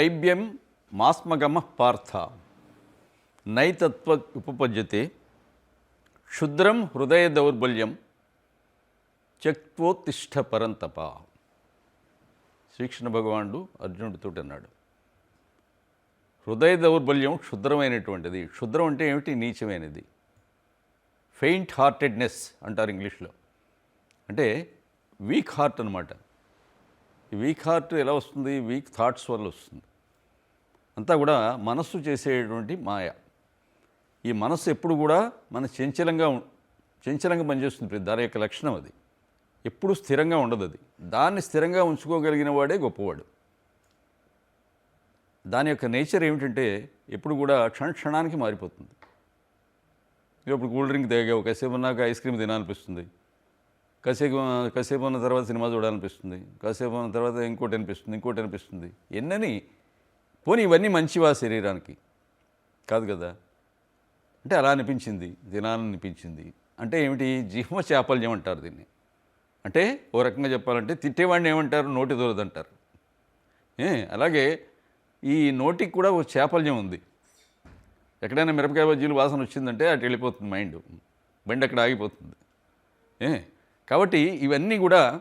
త్రైభ్యం మాస్మగమ పార్థ నైతత్వ ఉపపద్యతే క్షుద్రం హృదయ దౌర్బల్యం త్యక్వోత్తిష్ట పరంతప శ్రీకృష్ణ భగవానుడు అర్జునుడితో అన్నాడు. హృదయ దౌర్బల్యం క్షుద్రమైనటువంటిది. క్షుద్రం అంటే ఏమిటి? నీచమైనది. ఫెయింట్ హార్టెడ్నెస్ అంటారు ఇంగ్లీష్లో. అంటే వీక్ హార్ట్ అనమాట వీక్ హార్ట్ ఎలా వస్తుంది? వీక్ థాట్స్ వల్ల వస్తుంది. అంతా కూడా మనస్సు చేసేటువంటి మాయ. ఈ మనస్సు ఎప్పుడు కూడా మన చంచలంగా చంచలంగా పనిచేస్తుంది ప్రతి దాని యొక్క లక్షణం అది. ఎప్పుడు స్థిరంగా ఉండదు అది. దాన్ని స్థిరంగా ఉంచుకోగలిగిన వాడే గొప్పవాడు. దాని యొక్క నేచర్ ఏమిటంటే ఎప్పుడు కూడా క్షణ క్షణానికి మారిపోతుంది. ఇప్పుడు కూల్ డ్రింక్ తాగావు కాసేపు ఉన్నాక ఐస్ క్రీమ్ తినాలనిపిస్తుంది. కాసేపు కాసేపు ఉన్న తర్వాత సినిమా చూడాలనిపిస్తుంది. కాసేపు ఉన్న తర్వాత ఇంకోటి అనిపిస్తుంది ఇంకోటి అనిపిస్తుంది. ఎన్నని పోనీ ఇవన్నీ మంచివా శరీరానికి? కాదు కదా. అంటే అలా అనిపించింది తినాలనిపించింది అంటే ఏమిటి? జీవ చాపల్యం అంటారు దీన్ని. అంటే ఓ రకంగా చెప్పాలంటే తిట్టేవాడిని ఏమంటారు? నోటి దూరదంటారు. ఏ అలాగే ఈ నోటికి కూడా ఓ చాపల్యం ఉంది. ఎక్కడైనా మిరపకాయ బజ్జీలు వాసన వచ్చిందంటే అటు వెళ్ళిపోతుంది మైండ్. బండి అక్కడ ఆగిపోతుంది. ఏ కాబట్టి ఇవన్నీ కూడా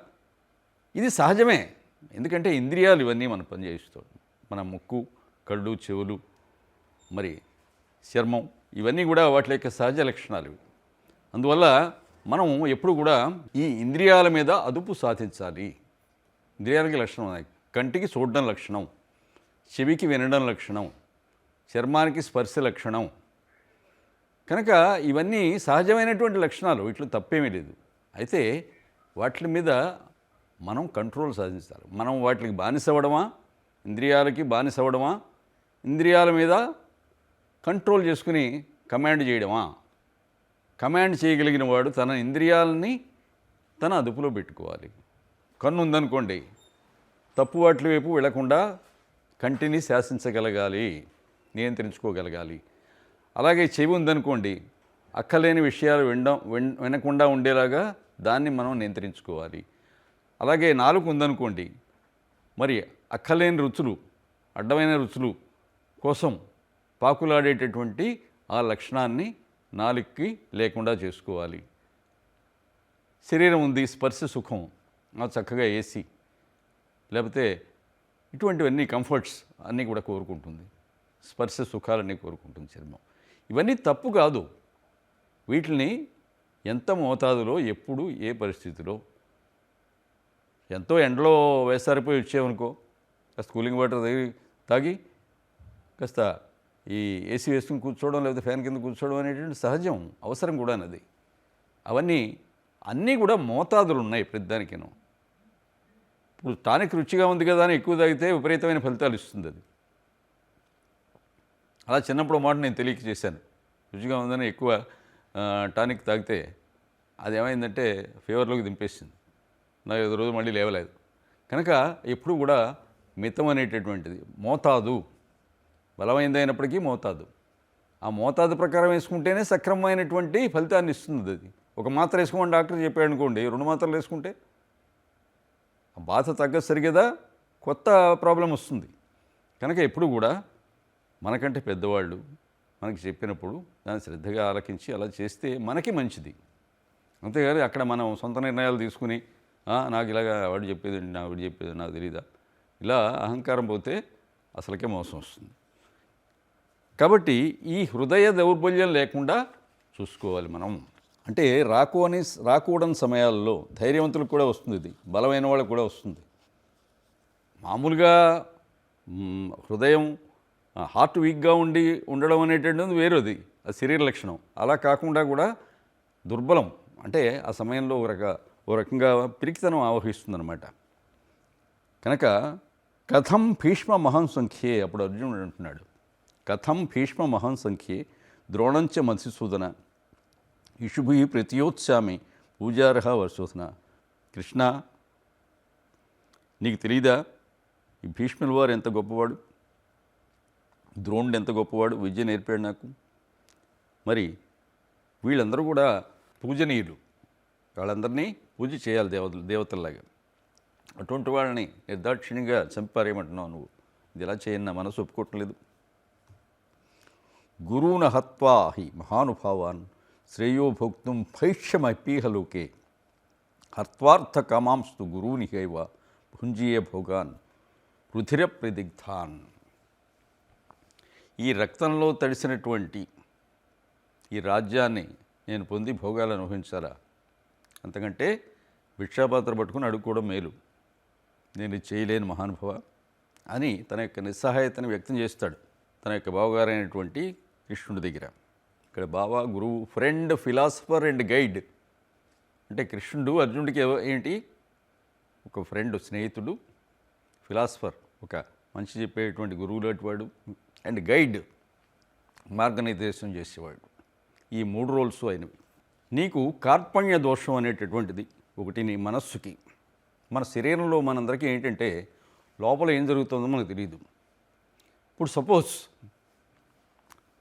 ఇది సహజమే. ఎందుకంటే ఇంద్రియాలు ఇవన్నీ మనం పనిచేస్తాం మన ముక్కు కళ్ళు చెవులు మరి చర్మం ఇవన్నీ కూడా వాటి యొక్క సహజ లక్షణాలు. అందువల్ల మనం ఎప్పుడు కూడా ఈ ఇంద్రియాల మీద అదుపు సాధించాలి. ఇంద్రియాలకి లక్షణం ఉన్నాయి. కంటికి చూడడం లక్షణం చెవికి వినడం లక్షణం చర్మానికి స్పర్శ లక్షణం. కనుక ఇవన్నీ సహజమైనటువంటి లక్షణాలు వీటిలో తప్పేమీ లేదు. అయితే వాటి మీద మనం కంట్రోల్ సాధించాలి. మనం వాటికి బానిసవడమా ఇంద్రియాలకి బానిసవడమా ఇంద్రియాల మీద కంట్రోల్ చేసుకుని కమాండ్ చేయడమా? కమాండ్ చేయగలిగిన వాడు తన ఇంద్రియాలని తన అదుపులో పెట్టుకోవాలి. కన్ను ఉందనుకోండి తప్పు వాటి వైపు వెళ్ళకుండా కంటిని శాసించగలగాలి నియంత్రించుకోగలగాలి. అలాగే చెవి ఉందనుకోండి అక్కలేని విషయాలు వినడం వినకుండా ఉండేలాగా దాన్ని మనం నియంత్రించుకోవాలి. అలాగే నాలుగు ఉందనుకోండి మరి అక్కలేని రుచులు అడ్డమైన రుచులు కోసం పాకులాడేటటువంటి ఆ లక్షణాన్ని నాలుగుకి లేకుండా చేసుకోవాలి. శరీరం ఉంది స్పర్శ సుఖం ఆ చక్కగా ఏసీ లేకపోతే ఇటువంటివన్నీ కంఫర్ట్స్ అన్నీ కూడా కోరుకుంటుంది. స్పర్శ సుఖాలన్నీ కోరుకుంటుంది చర్మం. ఇవన్నీ తప్పు కాదు. వీటిని ఎంత మోతాదులో ఎప్పుడు ఏ పరిస్థితిలో ఎంతో ఎండలో వేసారిపోయి వచ్చేవనుకో కాస్త కూలింగ్ వాటర్ తాగి తాగి కాస్త ఈ ఏసీ వేసుకుని కూర్చోవడం లేకపోతే ఫ్యాన్ కింద కూర్చోవడం అనేటువంటి సహజం అవసరం కూడా అన్నది అవన్నీ అన్నీ కూడా మోతాదులు ఉన్నాయి ప్రతిదానికిను. ఇప్పుడు టానిక్ రుచిగా ఉంది కదా అని ఎక్కువ తాగితే విపరీతమైన ఫలితాలు ఇస్తుంది అది. అలా చిన్నప్పుడు మాట నేను తెలియక చేశాను. రుచిగా ఉందని ఎక్కువ టానిక్ తాగితే అది ఏమైందంటే ఫీవర్లోకి దింపేసింది. నాకు ఐదు రోజు మళ్ళీ లేవలేదు. కనుక ఎప్పుడు కూడా మితం అనేటటువంటిది. మోతాదు. బలమైనదైనప్పటికీ మోతాదు. ఆ మోతాదు ప్రకారం వేసుకుంటేనే సక్రమమైనటువంటి ఫలితాన్ని ఇస్తుంది అది. ఒక మాత్ర వేసుకోమని డాక్టర్ చెప్పాడు అనుకోండి రెండు మాత్రలు వేసుకుంటే. ఆ బాధ తగ్గ సరిగదా? కొత్త ప్రాబ్లం వస్తుంది. కనుక ఎప్పుడు కూడా మనకంటే పెద్దవాళ్ళు మనకి చెప్పినప్పుడు దాన్ని శ్రద్ధగా ఆలకించి అలా చేస్తే మనకి మంచిది. అంతేగాని అక్కడ మనం సొంత నిర్ణయాలు తీసుకుని నాకు ఇలాగా వాడు చెప్పేది నా వాడు చెప్పేది నాకు తెలియదా ఇలా అహంకారం పోతే అసలుకే మోసం వస్తుంది. కాబట్టి ఈ హృదయ దౌర్బల్యం లేకుండా చూసుకోవాలి మనం. అంటే రాకు అని రాకూడని సమయాల్లో ధైర్యవంతులకు కూడా వస్తుంది ఇది. బలమైన వాళ్ళకు కూడా వస్తుంది. మామూలుగా హృదయం హార్ట్ వీక్గా ఉండి ఉండడం అనేటువంటిది వేరేది. అది శరీర లక్షణం. అలా కాకుండా కూడా దుర్బలం. అంటే ఆ సమయంలో ఒక రక ఓ రకంగా పిరికితనం ఆవహిస్తుందన్నమాట. కనుక కథం భీష్మ మహన్ సంఖ్యే అప్పుడు అర్జునుడు అంటున్నాడు. కథం భీష్మ మహన్ సంఖ్యే ద్రోణంచ మధుసూదన ఇషుభి ప్రతియోత్సామి పూజార్హ వర్షోధన కృష్ణ నీకు తెలియదా ఈ భీష్ముల వారు ఎంత గొప్పవాడు? ద్రోణుడు ఎంత గొప్పవాడు? విద్య నేర్పాడు నాకు. మరి వీళ్ళందరూ కూడా పూజనీయులు. వాళ్ళందరినీ పూజ చేయాలి దేవతలు దేవతల్లాగా. అటువంటి వాళ్ళని నిర్దాక్షిణ్యంగా చంపారేమంటున్నావు నువ్వు? ఇది ఎలా చేయని నా మనసు ఒప్పుకోవట్లేదు. గురువున హత్వా హి మహానుభావాన్ శ్రేయో భోక్తుం భైష్యమపీహలోకే హత్వార్థ కామాంస్తు గురువునిహైవ భుంజీయ భోగాన్ రుధిర ప్రదిగ్ధాన్ ఈ రక్తంలో తడిసినటువంటి ఈ రాజ్యాన్ని నేను పొంది భోగాలు అనుభవించాలా అంతకంటే భిక్షాపాత్ర పట్టుకుని అడుక్కోవడం మేలు. నేను ఇది చేయలేను మహానుభవ అని తన యొక్క నిస్సహాయతను వ్యక్తం చేస్తాడు. తన యొక్క బావగారైనటువంటి కృష్ణుడి దగ్గర. ఇక్కడ బావ గురువు ఫ్రెండ్ ఫిలాసఫర్ అండ్ గైడ్ అంటే కృష్ణుడు అర్జునుడికి ఏంటి? ఒక ఫ్రెండ్ స్నేహితుడు ఫిలాసఫర్ ఒక మంచి చెప్పేటువంటి గురువు లాంటివాడు అండ్ గైడ్ మార్గనిర్దేశం చేసేవాడు. ఈ మూడు రోల్స్ అయినవి. నీకు కార్పణ్య దోషం అనేటటువంటిది ఒకటి నీ మనస్సుకి. మన శరీరంలో మనందరికీ ఏంటంటే లోపల ఏం జరుగుతుందో మనకు తెలియదు ఇప్పుడు సపోజ్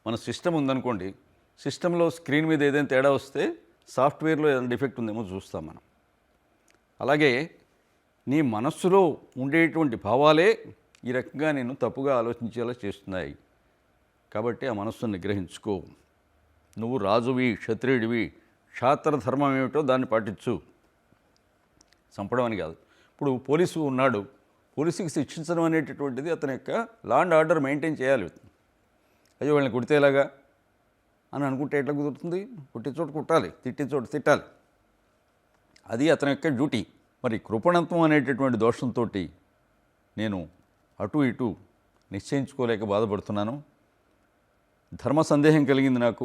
మన సిస్టమ్ ఉందనుకోండి సిస్టంలో స్క్రీన్ మీద ఏదైనా తేడా వస్తే సాఫ్ట్వేర్లో ఏదైనా డిఫెక్ట్ ఉందేమో చూస్తాం మనం. అలాగే నీ మనస్సులో ఉండేటువంటి భావాలే ఈ రకంగా నేను తప్పుగా ఆలోచించేలా చేస్తున్నాయి. కాబట్టి ఆ మనస్సును నిగ్రహించుకో. నువ్వు రాజువి క్షత్రియుడివి క్షాత్ర ధర్మం ఏమిటో దాన్ని పాటించు. చంపడం అని కాదు. ఇప్పుడు పోలీసు ఉన్నాడు పోలీసుకి శిక్షించడం అనేటటువంటిది అతని యొక్క లా అండ్ ఆర్డర్ మెయింటైన్ చేయాలి. అయ్యో వాళ్ళని కుడితేలాగా అని అనుకుంటే ఎట్లా కుదురుతుంది? కుట్టే చోట కుట్టాలి తిట్టే చోట తిట్టాలి. అది అతని యొక్క డ్యూటీ. మరి కృపణత్వం అనేటటువంటి దోషంతో నేను అటు ఇటు నిశ్చయించుకోలేక బాధపడుతున్నాను. ధర్మ సందేహం కలిగింది నాకు.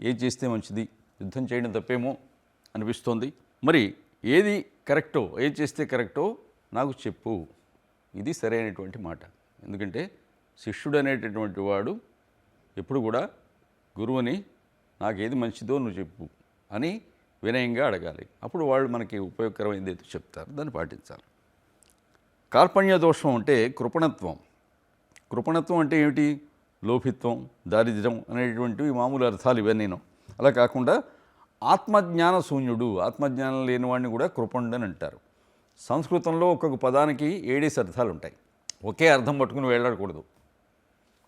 ఏం చేస్తే మంచిది? యుద్ధం చేయడం తప్పేమో అనిపిస్తోంది. మరి ఏది కరెక్టో ఏం చేస్తే కరెక్టో నాకు చెప్పు. ఇది సరైనటువంటి మాట. ఎందుకంటే శిష్యుడు అనేటటువంటి వాడు ఎప్పుడు కూడా గురువుని నాకేది మంచిదో నువ్వు చెప్పు అని వినయంగా అడగాలి. అప్పుడు వాళ్ళు మనకి ఉపయోగకరమైనది ఏదో చెప్తారు. దాన్ని పాటించాలి. కార్పణ్య దోషం అంటే కృపణత్వం. కృపణత్వం అంటే ఏమిటి? లోభిత్వం దారిద్ర్యం అనేటువంటివి మామూలు అర్థాలు ఇవన్నీను. అలా కాకుండా ఆత్మజ్ఞాన శూన్యుడు. ఆత్మజ్ఞానం లేనివాడిని కూడా కృపణుడని అంటారు. సంస్కృతంలో ఒక్కొక్క పదానికి ఏడేసి అర్థాలు ఉంటాయి ఒకే అర్థం పట్టుకుని వెళ్ళకూడదు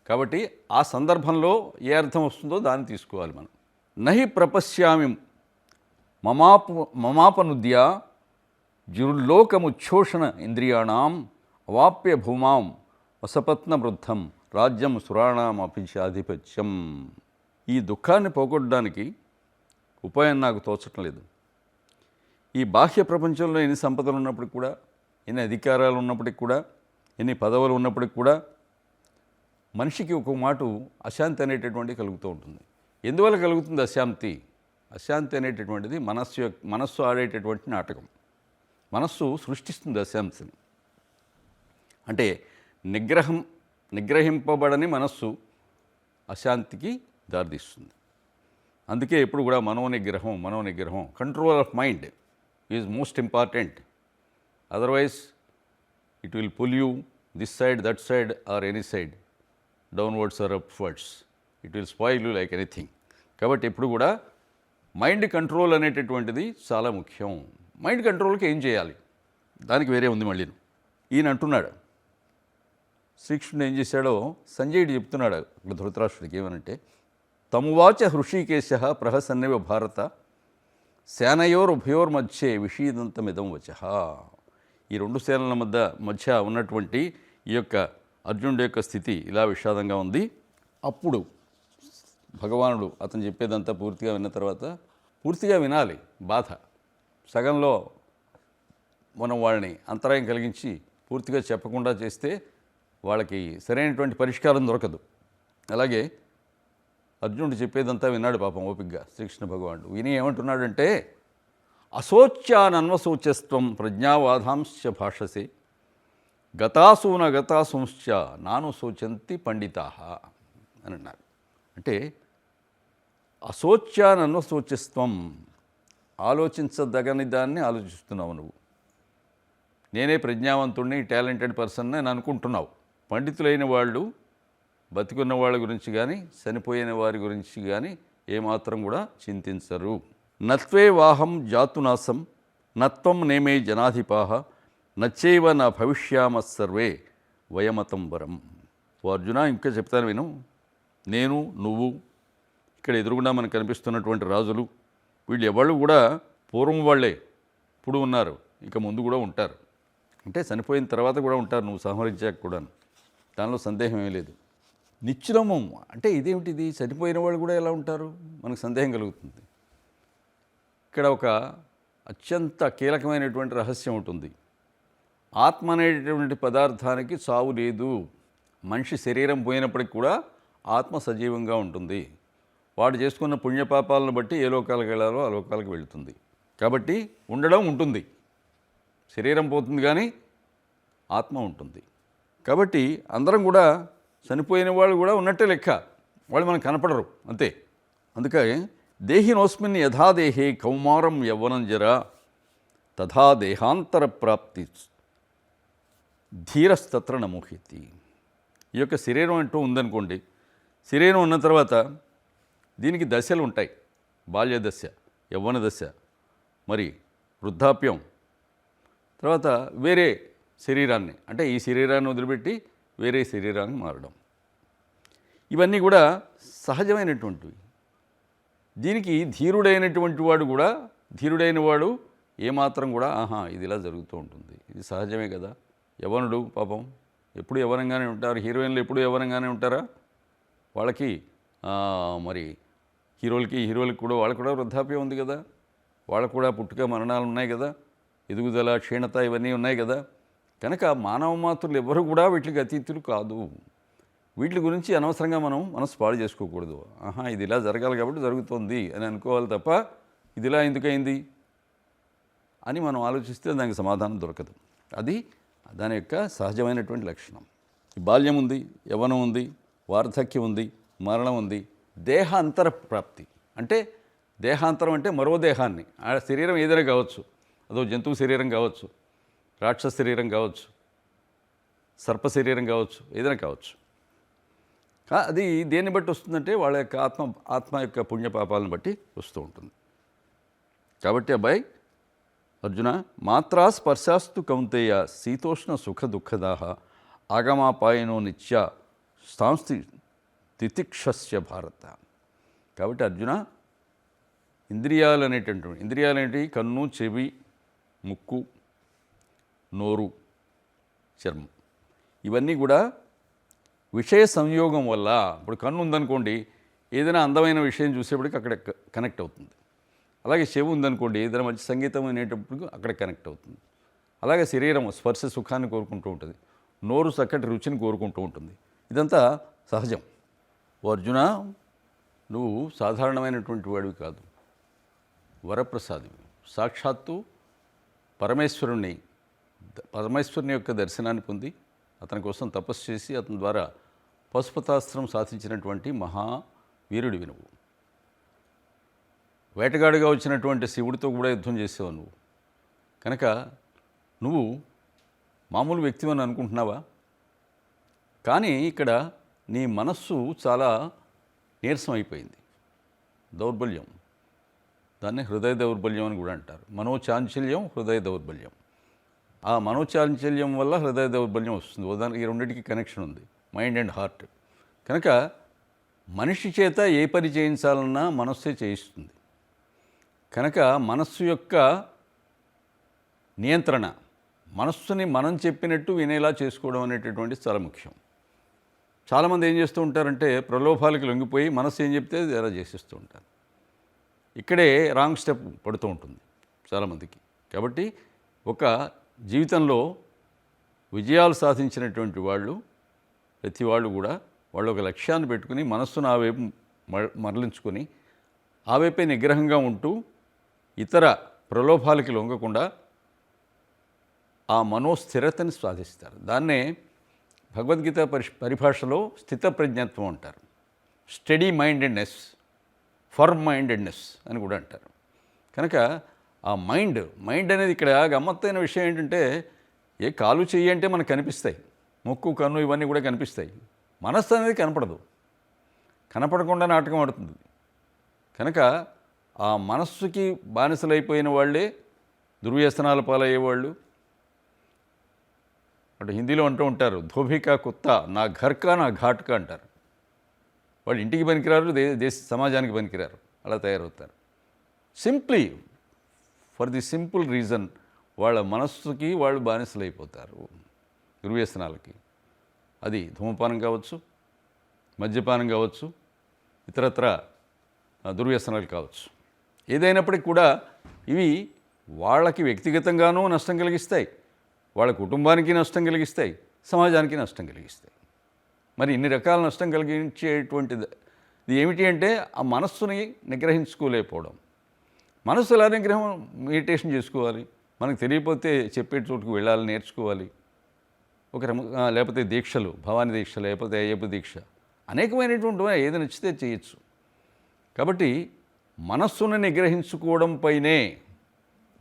కాబట్టి ఆ సందర్భంలో ఏ అర్థం వస్తుందో దాన్ని తీసుకోవాలి మనం. నహి ప్రపశ్యామి మమాపు మమాపనుద్య జుర్లోకముచ్ఛోషణ ఇంద్రియాణం అవాప్య భూమాం వసపత్న వృద్ధం రాజ్యం సురాణం అపించాధిపత్యం ఈ దుఃఖాన్ని పోగొట్టడానికి ఉపాయం నాకు తోచటం లేదు ఈ బాహ్య ప్రపంచంలో ఎన్ని సంపదలు ఉన్నప్పటికి కూడా ఎన్ని అధికారాలు ఉన్నప్పటికి కూడా ఎన్ని పదవులు ఉన్నప్పటికి కూడా మనిషికి ఒక మాట అశాంతి అనేటటువంటి కలుగుతూ ఉంటుంది. ఎందువల్ల కలుగుతుంది అశాంతి? అశాంతి అనేటటువంటిది మనస్సు యొక్క మనస్సు ఆడేటటువంటి నాటకం. మనస్సు సృష్టిస్తుంది అశాంతిని. అంటే నిగ్రహం నిగ్రహింపబడని మనస్సు అశాంతికి దారితీస్తుంది. అందుకే ఎప్పుడు కూడా మనోనిగ్రహం మనోనిగ్రహం control of mind is most important otherwise it will pull you this side that side or any side downwards or upwards it will spoil you like anything కాబట్టి ఎప్పుడు కూడా మైండ్ కంట్రోల్ అనేటటువంటిది చాలా ముఖ్యం. మైండ్ కంట్రోల్కి ఏం చేయాలి? దానికి వేరే ఉంది మళ్ళీ ఈయన అంటున్నాడు. శ్రీకృష్ణుడు ఏం చేశాడో సంజయుడు చెప్తున్నాడు అక్కడ ధృతరాష్ట్రుడికి ఏమనంటే తమువాచ హృషికేశ ప్రహసన్నివ భారత సేనయోరుభయోర్మధ్యే విషీదంతమిదం వచ. ఈ రెండు సేనల మధ్య మధ్య ఉన్నటువంటి ఈ యొక్క అర్జునుడి యొక్క స్థితి ఇలా విషాదంగా ఉంది. అప్పుడు భగవానుడు అతను చెప్పేదంతా పూర్తిగా విన్న తర్వాత పూర్తిగా వినాలి బాధ. సగంలో మనం వాళ్ళని అంతరాయం కలిగించి పూర్తిగా చెప్పకుండా చేస్తే వాళ్ళకి సరైనటువంటి పరిష్కారం దొరకదు. అలాగే అర్జునుడు చెప్పేదంతా విన్నాడు పాపం ఓపిగ్గా శ్రీకృష్ణ భగవానుడు. విని ఏమంటున్నాడంటే అశోచ్యానన్వశోచ్యస్త్వం ప్రజ్ఞావాధాంశ భాషసే. గతాసూన గతాసూంశ్చ నాను శోచంతి పండితా అని అన్నారు. అంటే అశోచ్యానన్వశోచ్యస్త్వం ఆలోచించదగని దాన్ని ఆలోచిస్తున్నావు నువ్వు. నేనే ప్రజ్ఞావంతుడిని టాలెంటెడ్ పర్సన్ అని అనుకుంటున్నావు. పండితులైన వాళ్ళు బతికున్న వాళ్ళ గురించి కానీ చనిపోయిన వారి గురించి కానీ ఏమాత్రం కూడా చింతించరు. నత్వే వాహం జాతునాశం నత్వం నేమే జనాధిపాహ నచ్చేవ నా భవిష్యామ సర్వే వయమతం వరం. ఓ అర్జున ఇంకా చెప్తాను విను. నేను నువ్వు ఇక్కడ ఎదురుగుండా మనకు కనిపిస్తున్నటువంటి రాజులు వీళ్ళు ఎవళ్ళు కూడా పూర్వం వాళ్ళే. ఇప్పుడు ఉన్నారు ఇక ముందు కూడా ఉంటారు. అంటే చనిపోయిన తర్వాత కూడా ఉంటారు నువ్వు సంహరించాక కూడా దానిలో సందేహం ఏం లేదు. నిశ్చలము అంటే ఇదేమిటిది? చనిపోయిన వాళ్ళు కూడా ఎలా ఉంటారు? మనకు సందేహం కలుగుతుంది. ఇక్కడ ఒక అత్యంత కీలకమైనటువంటి రహస్యం ఉంటుంది. ఆత్మ అనేటటువంటి పదార్థానికి చావు లేదు. మనిషి శరీరం పోయినప్పటికి కూడా ఆత్మ సజీవంగా ఉంటుంది. వాడు చేసుకున్న పుణ్యపాపాలను బట్టి ఏ లోకాలకు వెళ్ళాలో ఆ లోకాలకు వెళుతుంది. కాబట్టి ఉండడం ఉంటుంది. శరీరం పోతుంది కానీ ఆత్మ ఉంటుంది. కాబట్టి అందరం కూడా చనిపోయిన వాళ్ళు కూడా ఉన్నట్టే లెక్క. వాళ్ళు మనకు కనపడరు. అంతే. అందుకే దేహినోస్మిన్ యథాదేహే కౌమారం యవ్వనం జర తథా దేహాంతర ప్రాప్తి ధీరస్తత్ర నమోహితి. ఈ యొక్క శరీరం అంటూ ఉందనుకోండి. శరీరం ఉన్న తర్వాత దీనికి దశలు ఉంటాయి. బాల్య దశ యవ్వన దశ మరి వృద్ధాప్యం. తర్వాత వేరే శరీరాన్ని అంటే ఈ శరీరాన్ని వదిలిపెట్టి వేరే శరీరానికి మారడం. ఇవన్నీ కూడా సహజమైనటువంటివి. దీనికి ధీరుడైనటువంటి వాడు కూడా ధీరుడైన వాడు ఏమాత్రం కూడా ఆహా ఇది ఇలా జరుగుతూ ఉంటుంది. ఇది సహజమే కదా. యవనుడు పాపం ఎప్పుడు యవనంగానే ఉంటారు? హీరోయిన్లు ఎప్పుడు యవనంగానే ఉంటారా? వాళ్ళకి మరి హీరోలకి హీరోలకి కూడా వాళ్ళకి కూడా వృద్ధాప్యం ఉంది కదా. వాళ్ళకు కూడా పుట్టుక మరణాలు ఉన్నాయి కదా. ఎదుగుదల క్షీణత ఇవన్నీ ఉన్నాయి కదా. కనుక మానవ మాతృలు ఎవరు కూడా వీటికి అతీతులు కాదు. వీటి గురించి అనవసరంగా మనం మనసు పాడు చేసుకోకూడదు. ఆహా ఇది ఇలా జరగాలి కాబట్టి జరుగుతోంది అని అనుకోవాలి తప్ప ఇది ఇలా ఎందుకైంది అని మనం ఆలోచిస్తే దానికి సమాధానం దొరకదు. అది దాని యొక్క సహజమైనటువంటి లక్షణం. బాల్యం ఉంది యవనం ఉంది వార్ధక్యం ఉంది మరణం ఉంది దేహాంతర ప్రాప్తి. అంటే దేహాంతరం అంటే మరో దేహాన్ని. ఆ శరీరం ఏదైనా కావచ్చు. అదో జంతువు శరీరం కావచ్చు. రాక్షస శరీరం కావచ్చు సర్ప శరీరం కావచ్చు ఏదైనా కావచ్చు. అది దేన్ని బట్టి వస్తుందంటే వాళ్ళ యొక్క ఆత్మ ఆత్మ యొక్క పుణ్యపాపాలను బట్టి వస్తూ ఉంటుంది. కాబట్టి అబ్బాయి అర్జున మాత్రా స్పర్శాస్తు కౌంతేయ శీతోష్ణ సుఖ దుఃఖదాహ ఆగమాపాయనో నిత్య స్థాంస్తి తితిక్షస్య భారత. కాబట్టి అర్జున ఇంద్రియాలు అనేటటువంటి ఇంద్రియాలు ఏంటి కన్ను చెవి ముక్కు నోరు చర్మం. ఇవన్నీ కూడా విషయ సంయోగం వల్ల ఇప్పుడు కన్ను ఉందనుకోండి ఏదైనా అందమైన విషయం చూసేప్పటికి అక్కడ కనెక్ట్ అవుతుంది. అలాగే చెవి ఉందనుకోండి ఏదైనా మంచి సంగీతం అనేటప్పుడు అక్కడ కనెక్ట్ అవుతుంది. అలాగే శరీరం స్పర్శ సుఖాన్ని కోరుకుంటూ ఉంటుంది. నోరు చక్కటి రుచిని కోరుకుంటూ ఉంటుంది. ఇదంతా సహజం. అర్జున నువ్వు సాధారణమైనటువంటి వాడివి కాదు. వరప్రసాదివి. సాక్షాత్తు పరమేశ్వరుణ్ణి పరమేశ్వరుని యొక్క దర్శనాన్ని పొంది అతని కోసం తపస్సు చేసి అతని ద్వారా పశుపతాస్త్రం సాధించినటువంటి మహా వినువు వేటగాడిగా వచ్చినటువంటి శివుడితో కూడా యుద్ధం చేసేవా నువ్వు. కనుక నువ్వు మామూలు వ్యక్తివని అనుకుంటున్నావా? కానీ ఇక్కడ నీ మనస్సు చాలా నీరసం అయిపోయింది. దౌర్బల్యం. దాన్ని హృదయ దౌర్బల్యం అని కూడా అంటారు. మనోచాంచల్యం హృదయ దౌర్బల్యం. ఆ మనోచాంచల్యం వల్ల హృదయ దౌర్బల్యం వస్తుంది. ఉదాహరణకి ఈ రెండింటికి కనెక్షన్ ఉంది. మైండ్ అండ్ హార్ట్ కనుక మనిషి చేత ఏ పని చేయించాలన్నా మనస్సే చేయిస్తుంది. కనుక మనస్సు యొక్క నియంత్రణ మనస్సుని మనం చెప్పినట్టు వినేలా చేసుకోవడం అనేటటువంటి చాలా ముఖ్యం. చాలామంది ఏం చేస్తూ ఉంటారంటే ప్రలోభాలకు లొంగిపోయి మనస్సు ఏం చెప్తే అది అలా చేసేస్తూ ఉంటారు. ఇక్కడే రాంగ్ స్టెప్ పడుతూ ఉంటుంది చాలామందికి. కాబట్టి ఒక జీవితంలో విజయాలు సాధించినటువంటి వాళ్ళు ప్రతి వాళ్ళు కూడా వాళ్ళు ఒక లక్ష్యాన్ని పెట్టుకుని మనస్సును ఆ వైపు మ- మరలించుకొని ఆ వైపే నిగ్రహంగా ఉంటూ ఇతర ప్రలోభాలకి లొంగకుండా ఆ మనోస్థిరతని సాధిస్తారు. దాన్నే భగవద్గీత పరి పరిభాషలో స్థితప్రజ్ఞత్వం అంటారు. స్టడీ మైండెడ్నెస్ ఫర్మ్ మైండెడ్నెస్ అని కూడా అంటారు. కనుక ఆ మైండ్ మైండ్ అనేది ఇక్కడ గమ్మత్తైన విషయం ఏంటంటే ఏ కాలు చెయ్యి అంటే మనకు కనిపిస్తాయి. ముక్కు కన్ను ఇవన్నీ కూడా కనిపిస్తాయి. మనస్సు అనేది కనపడదు. కనపడకుండా నాటకం ఆడుతుంది. కనుక ఆ మనస్సుకి బానిసలైపోయిన వాళ్ళే దుర్వ్యసనాల పాలయ్యేవాళ్ళు. అంటే హిందీలో అంటూ ఉంటారు ధోబికా కుత్త నా ఘర్కా నా ఘాట్కా అంటారు. వాళ్ళు ఇంటికి పనికిరారు దేశ సమాజానికి పనికిరారు. అలా తయారవుతారు. Simply for the simple reason వాళ్ళ మనస్సుకి వాళ్ళు బానిసలైపోతారు. దుర్వ్యసనాలకి. అది ధూమపానం కావచ్చు మద్యపానం కావచ్చు ఇతరత్ర దుర్వ్యసనాలు కావచ్చు. ఏదైనప్పటికీ కూడా ఇవి వాళ్ళకి వ్యక్తిగతంగానూ నష్టం కలిగిస్తాయి. వాళ్ళ కుటుంబానికి నష్టం కలిగిస్తాయి. సమాజానికి నష్టం కలిగిస్తాయి. మరి ఇన్ని రకాల నష్టం కలిగించేటువంటిది ఇది ఏమిటి అంటే ఆ మనస్సుని నిగ్రహించుకోలేకపోవడం. మనస్సు ఎలా నిగ్రహం మెడిటేషన్ చేసుకోవాలి. మనకు తెలియకపోతే చెప్పే చోటుకు వెళ్ళాలి నేర్చుకోవాలి. ఒక లేకపోతే దీక్షలు భవాని దీక్ష లేకపోతే అయ్యప్ప దీక్ష. అనేకమైనటువంటి ఏది నచ్చితే చేయొచ్చు. కాబట్టి మనస్సును నిగ్రహించుకోవడం పైనే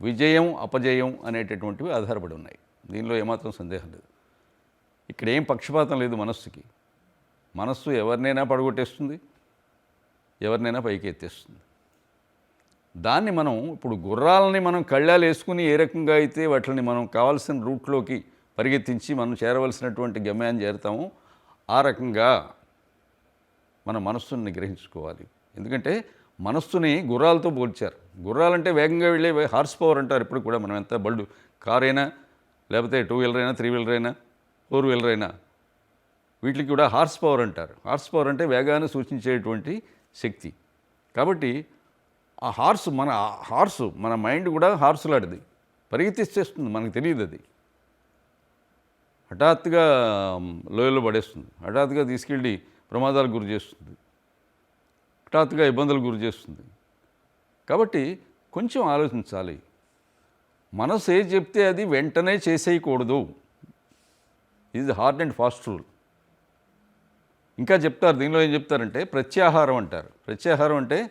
విజయం అపజయం అనేటటువంటివి ఆధారపడి ఉన్నాయి. దీనిలో ఏమాత్రం సందేహం లేదు. ఇక్కడ ఏం పక్షపాతం లేదు మనస్సుకి. మనస్సు ఎవరినైనా పడగొట్టేస్తుంది ఎవరినైనా పైకి ఎత్తేస్తుంది దాన్ని మనం ఇప్పుడు గుర్రాలని మనం కళ్ళాలు వేసుకుని ఏ రకంగా అయితే వాటిని మనం కావాల్సిన రూట్లోకి పరిగెత్తించి మనం చేరవలసినటువంటి గమ్యాన్ని చేరుతామో ఆ రకంగా మన మనస్సుని నిగ్రహించుకోవాలి ఎందుకంటే మనస్సుని గుర్రాలతో పోల్చారు. గుర్రాలంటే వేగంగా వెళ్ళే హార్స్ పవర్ అంటారు ఇప్పుడు కూడా మనం ఎంత బళ్ళు కార్ అయినా లేకపోతే టూ వీలర్ అయినా త్రీ వీలర్ అయినా ఫోర్ వీలర్ అయినా వీటికి కూడా హార్స్ పవర్ అంటారు. హార్స్ పవర్ అంటే వేగాన్ని సూచించేటువంటి శక్తి. కాబట్టి ఆ హార్స్ మన హార్స్ మన మైండ్ కూడా హార్స్ లాంటిది పరిగెత్తిస్తేస్తుంది మనకు తెలియదు అది. హఠాత్తుగా లోయలో పడేస్తుంది. హఠాత్తుగా తీసుకెళ్ళి ప్రమాదాలకు గురి చేస్తుంది. హఠాత్తుగా ఇబ్బందులకు గురి చేస్తుంది. కాబట్టి కొంచెం ఆలోచించాలి. మనసు ఏ చెప్తే అది వెంటనే చేసేయకూడదు. ఇది హార్డ్ అండ్ ఫాస్ట్ రూల్ ఇంకా చెప్తారు దీనిలో ఏం చెప్తారంటే ప్రత్యాహారం అంటారు. ప్రత్యాహారం అంటే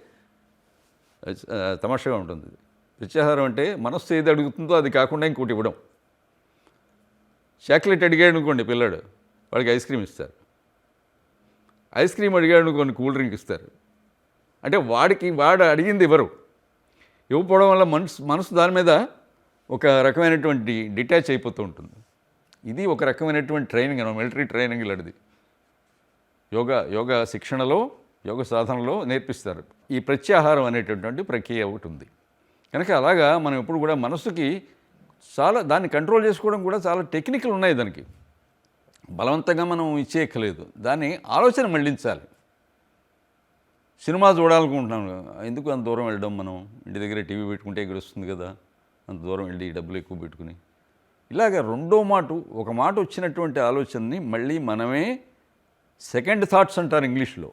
తమాషగా ఉంటుంది. ప్రత్యాహారం అంటే మనస్సు ఏది అడుగుతుందో అది కాకుండా ఇంకోటి ఇవ్వడం. చాక్లెట్ అడిగాడు అనుకోండి పిల్లాడు వాడికి ఐస్ క్రీమ్ ఇస్తారు. ఐస్ క్రీమ్ అడిగాడు అనుకోండి కూల్ డ్రింక్ ఇస్తారు. అంటే వాడికి వాడు అడిగింది ఇవ్వరు. ఇవ్వకపోవడం వల్ల మనసు మనసు దాని మీద ఒక రకమైనటువంటి డిటాచ్ అయిపోతూ ఉంటుంది. ఇది ఒక రకమైనటువంటి ట్రైనింగ్ మిలిటరీ ట్రైనింగ్ లాంటిది. యోగా యోగా శిక్షణలో యోగ సాధనలో నేర్పిస్తారు. ఈ ప్రత్యాహారం అనేటటువంటి ప్రక్రియ ఒకటి ఉంది. కనుక అలాగా మనం ఎప్పుడు కూడా మనసుకి చాలా దాన్ని కంట్రోల్ చేసుకోవడం కూడా చాలా టెక్నికల్ ఉన్నాయి దానికి. బలవంతంగా మనం ఇచ్చేయక్కలేదు దాన్ని ఆలోచన మళ్ళించాలి సినిమా చూడాలనుకుంటున్నాను ఎందుకు అంత దూరం వెళ్ళడం మనం? ఇంటి దగ్గర టీవీ పెట్టుకుంటే ఇక్కడ వస్తుంది కదా? అంత దూరం వెళ్ళి డబ్బులు ఎక్కువ పెట్టుకుని. ఇలాగ రెండో మాట ఒక మాట వచ్చినటువంటి ఆలోచనని మళ్ళీ మనమే సెకండ్ థాట్స్ అంటారు ఇంగ్లీష్లో.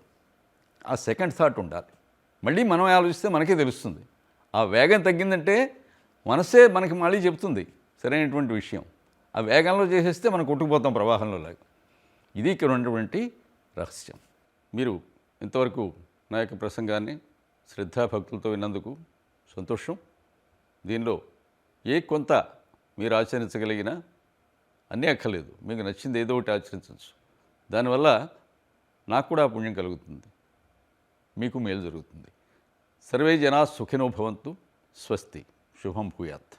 ఆ సెకండ్ థాట్ ఉండాలి. మళ్ళీ మనం ఆలోచిస్తే మనకే తెలుస్తుంది. ఆ వేగం తగ్గిందంటే మనసే మనకి మళ్ళీ చెప్తుంది సరైనటువంటి విషయం. ఆ వేగంలో చేసేస్తే మనం కొట్టుకుపోతాం ప్రవాహంలో లాగా. ఇది ఇక్కడ ఉన్నటువంటి రహస్యం. మీరు ఇంతవరకు నా యొక్క ప్రసంగాన్ని శ్రద్ధాభక్తులతో విన్నందుకు సంతోషం. దీనిలో ఏ కొంత మీరు ఆచరించగలిగినా అన్నీ అక్కర్లేదు. మీకు నచ్చింది ఏదో ఒకటి ఆచరించవచ్చు. దానివల్ల నాకు కూడా పుణ్యం కలుగుతుంది. మీకు మేలు జరుగుతుంది. సర్వే జనా సుఖినోభవంతు స్వస్తి. శుభం భూయాత్.